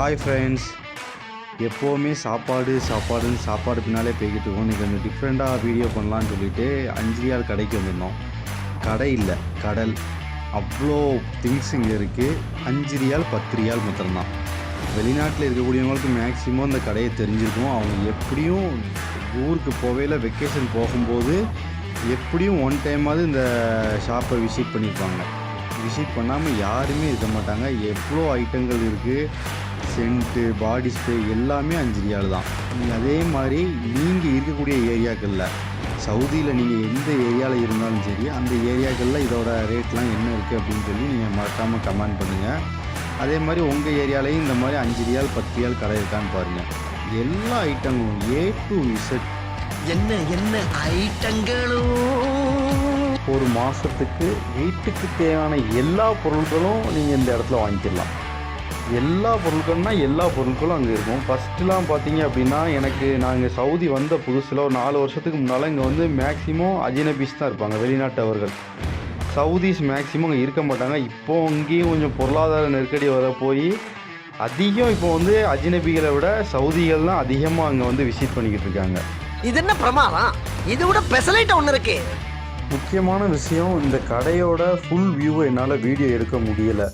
Hi friends எப்போவுமே சாப்பாடு சாப்பாடுன்னு சாப்பாடு பின்னாலே போய்கிட்டு இருக்கோம். இன்றைக்கி கொஞ்சம் டிஃப்ரெண்ட்டாக வீடியோ பண்ணலான்னு சொல்லிட்டு அஞ்சிரியால் கடைக்கு வந்திருந்தோம். கடை இல்லை கடல். அவ்வளோ திங்ஸ் இங்கே இருக்குது அஞ்சு ரியால் பத்து ரியால் மாத்திரம்தான். வெளிநாட்டில் இருக்கக்கூடியவங்களுக்கு மேக்ஸிமம் அந்த கடையை தெரிஞ்சிருக்கும். அவங்க எப்படியும் ஊருக்கு போகையில் வெக்கேஷன் போகும்போது எப்படியும் ஒன் டைமாவது இந்த ஷாப்பை விசிட் பண்ணியிருப்பாங்க விசிட் பண்ணாமல் யாருமே இருக்க மாட்டாங்க. எவ்வளோ ஐட்டங்கள் இருக்குது சென்ட்டு பாடி ஸ்ப்ரே எல்லாமே அஞ்சு ரியால் தான் நீங்கள் அதே மாதிரி நீங்கள் இருக்கக்கூடிய ஏரியாக்களில் சவுதியில் நீங்கள் எந்த ஏரியாவில் இருந்தாலும் சரி அந்த ஏரியாக்களில் இதோட ரேட்லாம் என்ன இருக்குது அப்படின்னு சொல்லி நீங்கள் மறக்காமல் கமெண்ட் பண்ணுங்கள் அதே மாதிரி உங்கள் ஏரியாலையும் இந்த மாதிரி அஞ்சு ரியால் பத்து ரியால் கடை இருக்கான்னு பாருங்கள் எல்லா ஐட்டங்களும் ஏ டு இசட் என்ன என்ன ஐட்டங்களும்? ஒரு மாதத்துக்கு வீட்டுக்கு தேவையான எல்லா பொருட்களும் நீங்கள் இந்த இடத்துல வாங்கிக்கலாம். எல்லா பொருட்கள்னா எல்லா பொருட்களும் அங்கே இருக்கும். ஃபஸ்ட்டுலாம் பார்த்தீங்க அப்படின்னா எனக்கு நாங்கள் சவுதி வந்த புதுசில் ஒரு நாலு வருஷத்துக்கு முன்னால் இங்கே வந்து மேக்ஸிமம் அஜினபீஸ் தான் இருப்பாங்க வெளிநாட்டவர்கள். சவுதிஸ் மேக்ஸிமம் அங்கே இருக்க மாட்டாங்க. இப்போ இங்கேயும் கொஞ்சம் பொருளாதார நெருக்கடி வர போய் அதிகம் இப்போ வந்து அஜினபிகளை விட சவுதிகள் தான் அதிகமாக அங்கே வந்து விசிட் பண்ணிக்கிட்டு இருக்காங்க. இது என்ன பிரமாதம்? இது விட பெசலைட் ஒண்ணு இருக்கு. முக்கியமான விஷயம் இந்த கடையோட ஃபுல் வியூவை என்னால் வீடியோ எடுக்க முடியலை.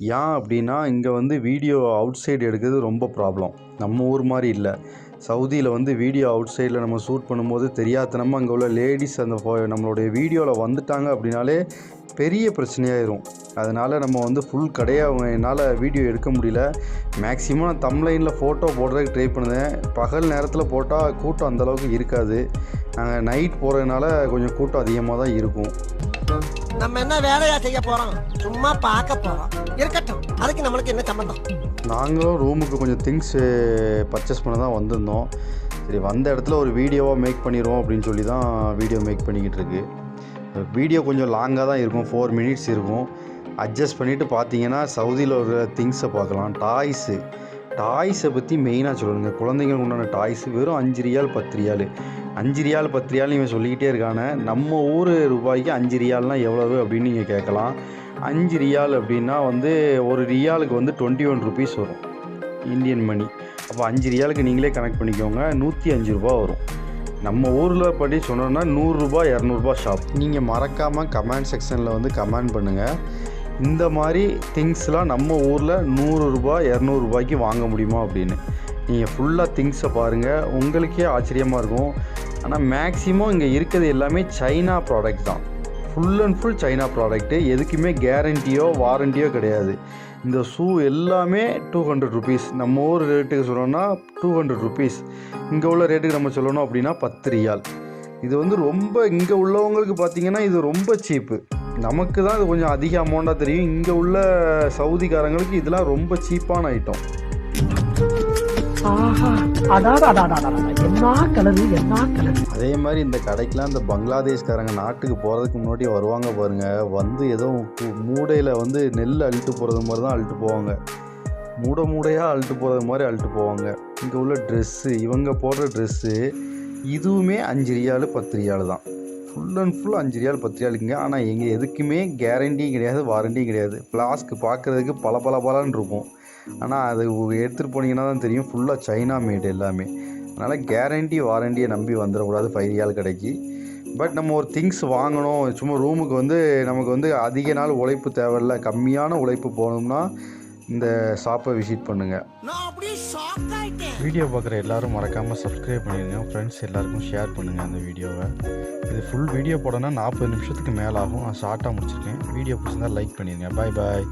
ஏன் அப்படின்னா இங்கே வந்து வீடியோ அவுட் சைடு எடுக்கிறது ரொம்ப ப்ராப்ளம். நம்ம ஊர் மாதிரி இல்லை. சவுதியில் வந்து வீடியோ அவுட் சைடில் நம்ம ஷூட் பண்ணும்போது தெரியாதனமாக அங்கே உள்ள லேடிஸ் அந்த நம்மளுடைய வீடியோவில் வந்துட்டாங்க அப்படின்னாலே பெரிய பிரச்சனையாயிரும். அதனால் நம்ம வந்து ஃபுல் கடையாக அவங்க என்னால் வீடியோ எடுக்க முடியல. மேக்ஸிமம் நான் தம்லைனில் ஃபோட்டோ போடுறதுக்கு ட்ரை பண்ணுவேன். பகல் நேரத்தில் போட்டால் கூட்டம் அந்தளவுக்கு இருக்காது. நாங்கள் நைட் போகிறதுனால கொஞ்சம் கூட்டம் அதிகமாக தான் இருக்கும். நம்ம என்ன வேலையா செய்ய போறோம்? சும்மா பார்க்க போறோம். இருக்கட்டும். அதுக்கு நம்மளுக்கு என்ன சம்பந்தம்? நாங்களும் ரூமுக்கு கொஞ்சம் திங்ஸ் பர்ச்சேஸ் பண்ண தான் வந்திருந்தோம். சரி வந்த இடத்துல ஒரு வீடியோவாக மேக் பண்ணிடுவோம் அப்படின்னு சொல்லி தான் வீடியோ மேக் பண்ணிக்கிட்டு இருக்கு. வீடியோ கொஞ்சம் லாங்காக தான் இருக்கும். ஃபோர் மினிட்ஸ் இருக்கும். அட்ஜஸ்ட் பண்ணிவிட்டு பார்த்தீங்கன்னா சவுதியில் ஒரு திங்ஸை பார்க்கலாம். டாய்ஸு டாய்ஸை பற்றி மெயினாக சொல்லணுங்க குழந்தைங்களுக்கு உண்டான டாய்ஸ் வெறும் அஞ்சு ரியால் பத்து ரியால். அஞ்சு ரியால் பத்து ரியால் இவன் சொல்லிக்கிட்டே இருக்கான. நம்ம ஊர் ரூபாய்க்கு அஞ்சு ரியால்னால் எவ்வளவு அப்படின்னு நீங்கள் கேட்கலாம். அஞ்சு ரியால் அப்படின்னா வந்து ஒரு ரியாலுக்கு வந்து டுவெண்ட்டி ஒன் ருபீஸ் வரும். இந்தியன் மணி அப்போ அஞ்சு ரியாலுக்கு நீங்களே கனெக்ட் பண்ணிக்கோங்க. நூற்றி அஞ்சு ரூபா வரும். நம்ம ஊரில் படி சொன்னோன்னா நூறுரூபா இரநூறுபா ஷாப் நீங்கள் மறக்காமல் கமெண்ட் செக்ஷனில் வந்து கமெண்ட் பண்ணுங்கள் இந்த மாதிரி திங்ஸ்லாம் நம்ம ஊரில் நூறுரூபா இரநூறுபாய்க்கு வாங்க முடியுமா அப்படின்னு? நீங்கள் ஃபுல்லாக திங்ஸை பாருங்கள் உங்களுக்கே ஆச்சரியமாக இருக்கும். ஆனால் மேக்ஸிமம் இங்கே இருக்கிறது எல்லாமே சைனா ப்ராடக்ட் தான். Full and full China product எதுக்குமே கேரண்டியோ வாரண்டியோ கிடையாது. இந்த ஷூ எல்லாமே டூ ஹண்ட்ரட் ருபீஸ் நம்ம ஊர் ரேட்டுக்கு சொல்லணும்னா டூ ஹண்ட்ரட் ருபீஸ் இங்கே உள்ள ரேட்டுக்கு நம்ம சொல்லணும் அப்படின்னா பத்து ரியால் இது வந்து ரொம்ப இங்கே உள்ளவங்களுக்கு பார்த்திங்கன்னா இது ரொம்ப சீப்பு நமக்கு தான் இது கொஞ்சம் அதிக அமௌண்ட்டாக தெரியும். இங்கே உள்ள சவுதிக்காரங்களுக்கு இதெல்லாம் ரொம்ப சீப்பான ஐட்டம் அதே மாதிரி இந்த கடைக்கெலாம் இந்த பங்களாதேஷ்காரங்க நாட்டுக்கு போகிறதுக்கு முன்னாடி வருவாங்க பாருங்கள் வந்து ஏதோ மூடையில் வந்து நெல் அழுட்டு போகிறது மாதிரி தான் அழுட்டு போவாங்க. மூடை மூடையாக அழுட்டு போகிறது மாதிரி அழுட்டு போவாங்க. இங்கே உள்ள ட்ரெஸ்ஸு இவங்க போடுற ட்ரெஸ்ஸு இதுவுமே அஞ்சு ரியாலு பத்து ரியாலு தான் ஃபுல் அண்ட் ஃபுல் அஞ்சு ரியால் பத்து ரியாலுக்குங்க ஆனால் எங்கள் எதுக்குமே கேரண்டியும் கிடையாது வாரண்டியும் கிடையாது. ஃப்ளாஸ்க்கு பார்க்குறதுக்கு பல பல பலன்னு இருக்கும். ஆனால் அது எடுத்துகிட்டு போனீங்கன்னா தான் தெரியும். ஃபுல்லாக சைனா மேட் எல்லாமே. அதனால் கேரண்டி வாரண்டியை நம்பி வந்துடக்கூடாது. ஃபைவ் ரியால் கடைக்கு. பட் நம்ம ஒரு திங்ஸ் வாங்கணும். சும்மா ரூமுக்கு வந்து நமக்கு வந்து அதிக நாள் உழைப்பு தேவையில்ல. கம்மியான உழைப்பு போகணும்னா இந்த ஷாப்பை விசிட் பண்ணுங்கள் வீடியோ பார்க்குற எல்லாரும் மறக்காமல் சப்ஸ்கிரைப் பண்ணிடுங்க ஃப்ரெண்ட்ஸ் எல்லாருக்கும் ஷேர் பண்ணுங்கள் அந்த வீடியோவை இது ஃபுல் வீடியோ போடனா நாற்பது நிமிஷத்துக்கு மேலே ஆகும் நான் ஷார்ட்டாக முடிச்சிருக்கேன். வீடியோ பிடிச்சிருந்தா லைக் பண்ணிடுங்க பாய் பாய்